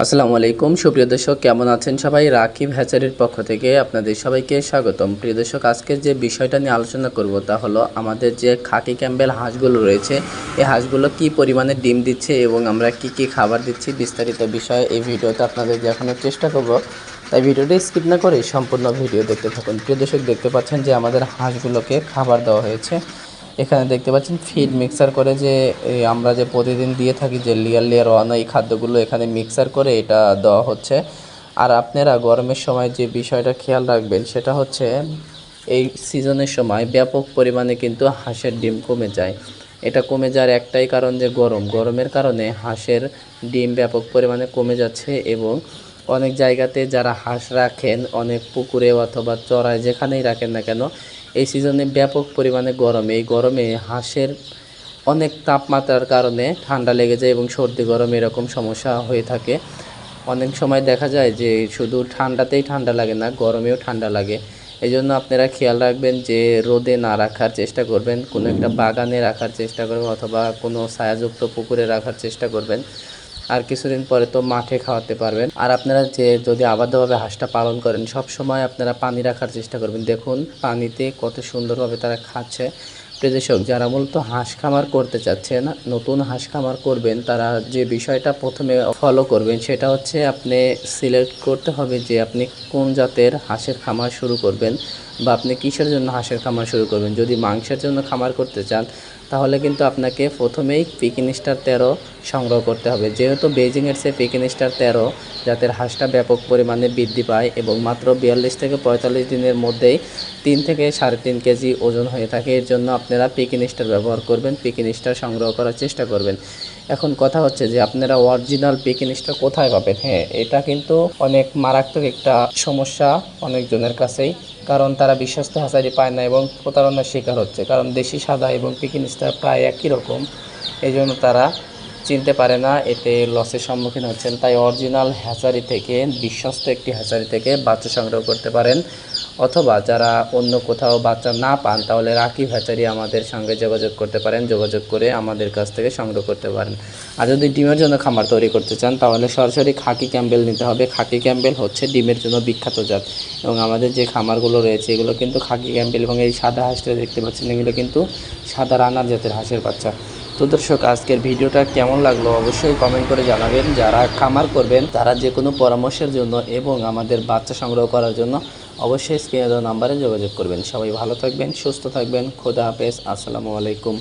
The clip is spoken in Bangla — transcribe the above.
আসসালামু আলাইকুম। সুপ্রিয় দর্শক, কেমন আছেন সবাই? রাকিব হ্যাচারির পক্ষ থেকে আপনাদের সবাইকে স্বাগতম। প্রিয় দর্শক আজকে যে বিষয়টা নিয়ে আলোচনা করব তা হলো আমাদের যে খাকি ক্যাম্বেল হাঁসগুলো রয়েছে, এই হাঁসগুলো কি পরিমাণে ডিম দিচ্ছে এবং আমরা কি কি খাবার দিচ্ছি বিস্তারিত বিষয়ে এই ভিডিওতে আপনাদের দেখানোর চেষ্টা করব। তাই ভিডিওটি স্কিপ না করে সম্পূর্ণ ভিডিও দেখতে থাকুন। প্রিয় দর্শক, দেখতে পাচ্ছেন যে আমাদের হাঁসগুলোকে খাবার দেওয়া হয়েছে। এখানে দেখতে পাচ্ছেন ফিড মিক্সার করে যে আমরা যে প্রতিদিন দিয়ে থাকি যে লেয়ার লেয়ার ওয়ান এই খাদ্যগুলো এখানে মিক্সার করে এটা দেওয়া হচ্ছে। আর আপনারা গরমের সময় যে বিষয়টা খেয়াল রাখবেন, সেটা হচ্ছে এই সিজনের সময় ব্যাপক পরিমাণে কিন্তু হাঁসের ডিম কমে যায়। এটা কমে যাওয়ার একটাই কারণ যে গরম। গরমের কারণে হাঁসের ডিম ব্যাপক পরিমাণে কমে যাচ্ছে এবং অনেক জায়গাতে যারা হাঁস রাখেন, অনেক পুকুরে অথবা চড়ায় যেখানেই রাখেন না কেন এই সিজনে ব্যাপক পরিমাণে গরম, এই গরমে হাঁসের অনেক তাপমাত্রার কারণে ঠান্ডা লেগে যায় এবং সর্দি, গরম এরকম সমস্যা হয়ে থাকে। অনেক সময় দেখা যায় যে শুধু ঠান্ডাতেই ঠান্ডা লাগে না, গরমেও ঠান্ডা লাগে। এই জন্য আপনারা খেয়াল রাখবেন যে রোদে না রাখার চেষ্টা করবেন, কোনো একটা বাগানে রাখার চেষ্টা করবেন অথবা কোনো ছায়াযুক্ত পুকুরে রাখার চেষ্টা করবেন। আর কিছুদিন পরে তো মাঠে খাওয়াতে পারবেন। আর আপনারা যে যদি আবদ্ধভাবে হাঁসটা পালন করেন সব সময় আপনারা পানি রাখার চেষ্টা করবেন। দেখুন, পানিতে কত সুন্দরভাবে তারা খাচ্ছে। প্রিয়দর্শক যারা মূলত হাঁস খামার করতে চাচ্ছেন, নতুন হাঁস খামার করবেন, তারা যে বিষয়টা প্রথমে ফলো করবেন, সেটা হচ্ছে আপনি সিলেক্ট করতে হবে যে আপনি কোন জাতের হাঁসের খামার শুরু করবেন। বা আপনি কিসের জন্য হাঁসের খামার শুরু করবেন? যদি মাংসের জন্য খামার করতে চান, তাহলে কিন্তু আপনাকে প্রথমেই পিকিন স্টার তেরো সংগ্রহ করতে হবে। যেহেতু বেজিংয়ের সে পিকিন স্টার তেরো জাতের হাঁসটা ব্যাপক পরিমাণে বৃদ্ধি পায় এবং মাত্র বিয়াল্লিশ থেকে পঁয়তাল্লিশ দিনের মধ্যেই তিন থেকে সাড়ে তিন কেজি ওজন হয়ে থাকে, এর জন্য আপনারা পিকিন স্টার ব্যবহার করবেন পিকিন স্টার সংগ্রহ করার চেষ্টা করবেন। এখন কথা হচ্ছে যে, আপনারা অরিজিনাল পিকিন স্টার কোথায় পাবেন? হ্যাঁ এটা কিন্তু অনেক মারাত্মক একটা সমস্যা অনেকজনের কাছেই। কারণ তারা বিশ্বস্ত হাসারি পায় না এবং প্রতারণার শিকার হচ্ছে। কারণ দেশি সাদা এবং পিকিং স্টার প্রায় একই রকম। এই জন্য তারা চিনতে পারে না, এতে লসের সম্মুখীন হচ্ছেন। তাই অরিজিনাল হ্যাচারি থেকে, বিশ্বস্ত একটি হ্যাচারি থেকে বাচ্চা সংগ্রহ করতে পারেন অথবা যারা অন্য কোথাও বাচ্চা না পান, তাহলে রাখি হ্যাচারি আমাদের সঙ্গে যোগাযোগ করতে পারেন, যোগাযোগ করে আমাদের কাছ থেকে সংগ্রহ করতে পারেন। আর যদি ডিমের জন্য খামার তৈরি করতে চান, তাহলে সরাসরি খাকি ক্যাম্বেল নিতে হবে। খাকি ক্যাম্বেল হচ্ছে ডিমের জন্য বিখ্যাত জাত এবং আমাদের যে খামারগুলো রয়েছে, এগুলো কিন্তু খাকি ক্যাম্বেল এবং এই সাদা হাঁসটা দেখতে পাচ্ছেন, এগুলো কিন্তু সাদা রানার জাতের হাঁসের বাচ্চা। তো দর্শক, আজকের ভিডিওটা কেমন লাগল অবশ্যই কমেন্ট করে জানাবেন। যারা খামার করবেন, তারা যে কোনো পরামর্শের জন্য এবং আমাদের বাচ্চা সংগ্রহ করার জন্য অবশ্যই স্ক্রিনে দেওয়া নাম্বারে যোগাযোগ করবেন। সবাই ভালো থাকবেন, সুস্থ থাকবেন। খোদা হাফেজ। আসসালামু আলাইকুম।